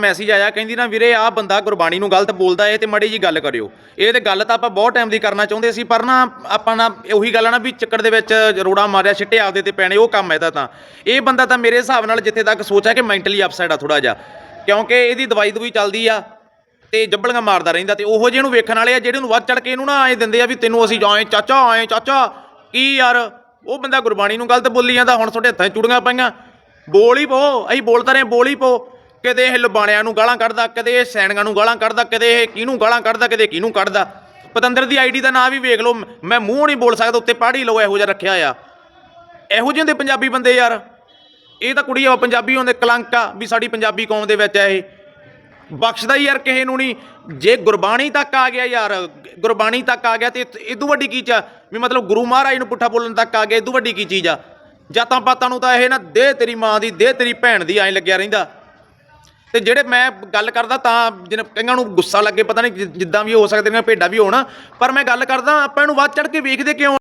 Message ਆਇਆ, ਕਹਿੰਦੀ ਨਾ ਵੀਰੇ, ਆਹ ਬੰਦਾ ਗੁਰਬਾਣੀ ਨੂੰ ਗਲਤ ਬੋਲਦਾ ਏ ਤੇ ਮੜੀ ਜੀ ਗੱਲ ਕਰਿਓ। ਇਹ ਤੇ ਗੱਲ ਤਾਂ ਆਪਾਂ ਬਹੁਤ ਟਾਈਮ ਦੀ ਕਰਨਾ ਚਾਹੁੰਦੇ ਸੀ, ਪਰ ਨਾ ਆਪਾਂ ਨਾ ਉਹੀ ਗੱਲ ਆ ਨਾ ਵੀ ਚੱਕਰ ਦੇ ਵਿੱਚ ਰੋੜਾ ਮਾਰਿਆ, ਛਿੱਟੇ ਆਪਦੇ ਤੇ ਪੈਣੇ, ਉਹ ਕੰਮ ਹੈ ਤਾਂ। ਇਹ ਬੰਦਾ ਤਾਂ ਮੇਰੇ ਹਿਸਾਬ ਨਾਲ ਜਿੱਥੇ ਤੱਕ ਸੋਚਿਆ ਕਿ ਮੈਂਟਲੀ ਅਪਸੈਟ ਆ ਥੋੜਾ ਜਿਹਾ, ਕਿਉਂਕਿ ਇਹਦੀ ਦਵਾਈ ਦਵਾਈ ਚੱਲਦੀ ਆ ਤੇ ਜੱਬਲੀਆਂ ਮਾਰਦਾ ਰਹਿੰਦਾ ਤੇ ਉਹੋ ਜਿਹੇ ਨੂੰ ਵੇਖਣ ਵਾਲੇ ਆ, ਜਿਹੜੇ ਨੂੰ ਵੱਧ ਚੜ ਕੇ ਇਹਨੂੰ ਨਾ ਐ ਦਿੰਦੇ ਆ ਵੀ ਤੈਨੂੰ ਅਸੀਂ ਆਏ ਚਾਚਾ ਆਏ ਚਾਚਾ, ਕੀ ਯਾਰ? ਉਹ ਬੰਦਾ ਗੁਰਬਾਣੀ ਨੂੰ ਗਲਤ ਬੋਲੀ ਜਾਂਦਾ, ਹੁਣ ਤੁਹਾਡੇ ਹੱਥਾਂ 'ਚ ਚੂੜੀਆਂ ਪਾਈਆਂ। ਬੋਲ ਹੀ ਪੋ, ਅਸੀਂ ਬੋਲਦਾ ਰਹੇ ਬੋਲ ਹੀ ਪੋ। ਕਦੇ ਇਹ ਲਬਾਣਿਆਂ ਨੂੰ ਗਾਲਾਂ ਕੱਢਦਾ, ਕਦੇ ਇਹ ਸੈਣੀਆਂ ਨੂੰ ਗਾਲਾਂ ਕੱਢਦਾ, ਕਦੇ ਇਹ ਕਿਹਨੂੰ ਗਾਲਾਂ ਕੱਢਦਾ, ਕਦੇ ਕਿਹਨੂੰ ਕੱਢਦਾ। ਪਤੰਦਰ ਦੀ ਆਈਡੀ ਦਾ ਨਾਂ ਵੀ ਵੇਖ ਲਓ, ਮੈਂ ਮੂੰਹ ਨਹੀਂ ਬੋਲ ਸਕਦਾ, ਉੱਤੇ ਪੜ੍ਹ ਲਓ, ਇਹੋ ਜਿਹਾ ਰੱਖਿਆ ਆ। ਇਹੋ ਜਿਹੇ ਹੁੰਦੇ ਪੰਜਾਬੀ ਬੰਦੇ ਯਾਰ। ਇਹ ਤਾਂ ਕੁੜੀ ਆ ਪੰਜਾਬੀ ਹੁੰਦੇ, ਕਲੰਕ ਆ ਵੀ ਸਾਡੀ ਪੰਜਾਬੀ ਕੌਮ ਦੇ ਵਿੱਚ ਆ ਇਹ। ਬਖਸ਼ਦਾ ਹੀ ਯਾਰ ਕਿਸੇ ਨੂੰ ਨਹੀਂ। ਜੇ ਗੁਰਬਾਣੀ ਤੱਕ ਆ ਗਿਆ ਯਾਰ, ਗੁਰਬਾਣੀ ਤੱਕ ਆ ਗਿਆ ਤੇ ਇਦੋਂ ਵੱਡੀ ਕੀ ਚਾ ਵੀ ਮਤਲਬ ਗੁਰੂ ਮਹਾਰਾਜ ਨੂੰ ਪੁੱਠਾ ਬੋਲਣ ਤੱਕ ਆ ਗਿਆ, ਇਦੋਂ ਵੱਡੀ ਕੀ ਚੀਜ਼ ਆ? ਜਾਤਾਂ ਪਾਤਾਂ ਨੂੰ ਤਾਂ ਇਹ ਨਾ, ਦੇ ਤੇਰੀ ਮਾਂ ਦੀ, ਦੇ ਤੇਰੀ ਭੈਣ ਦੀ ਐਂ ਲੱਗਿਆ ਰਹਿੰਦਾ। ਤੇ ਜਿਹੜੇ ਮੈਂ ਗੱਲ ਕਰਦਾ ਤਾਂ ਜਿਹਨੇ ਕਈਆਂ ਨੂੰ ਗੁੱਸਾ ਲੱਗੇ, ਪਤਾ ਨਹੀਂ ਜਿੱਦਾਂ ਵੀ ਹੋ ਸਕਦੇ ਨੇ, ਭੇਡਾਂ ਵੀ ਹੋਣ, ਪਰ ਮੈਂ ਗੱਲ ਕਰਦਾ, ਆਪਾਂ ਇਹਨੂੰ ਵੱਧ ਚੜ ਕੇ ਵੇਖਦੇ ਕਿਉਂ